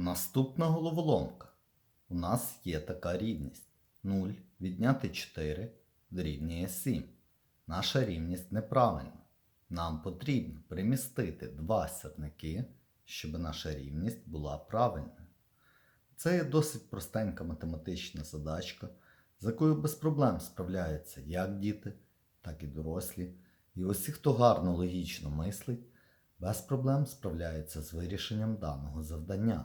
Наступна головоломка. У нас є така рівність. 0 відняти 4 дорівнює 7. Наша рівність неправильна. Нам потрібно примістити два сірники, щоб наша рівність була правильною. Це є досить простенька математична задачка, з якою без проблем справляються як діти, так і дорослі. І усі, хто гарно логічно мислить, без проблем справляються з вирішенням даного завдання.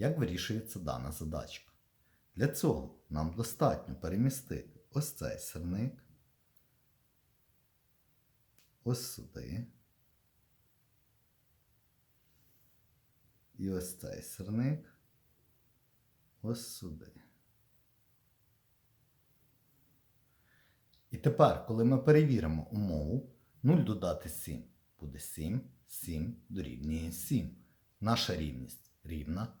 Як вирішується дана задачка? Для цього нам достатньо перемістити ось цей сирник, ось сюди. І ось цей сирник ось сюди. І тепер, коли ми перевіримо умову, 0 додати 7 буде 7, 7 дорівнює 7. Наша рівність рівна.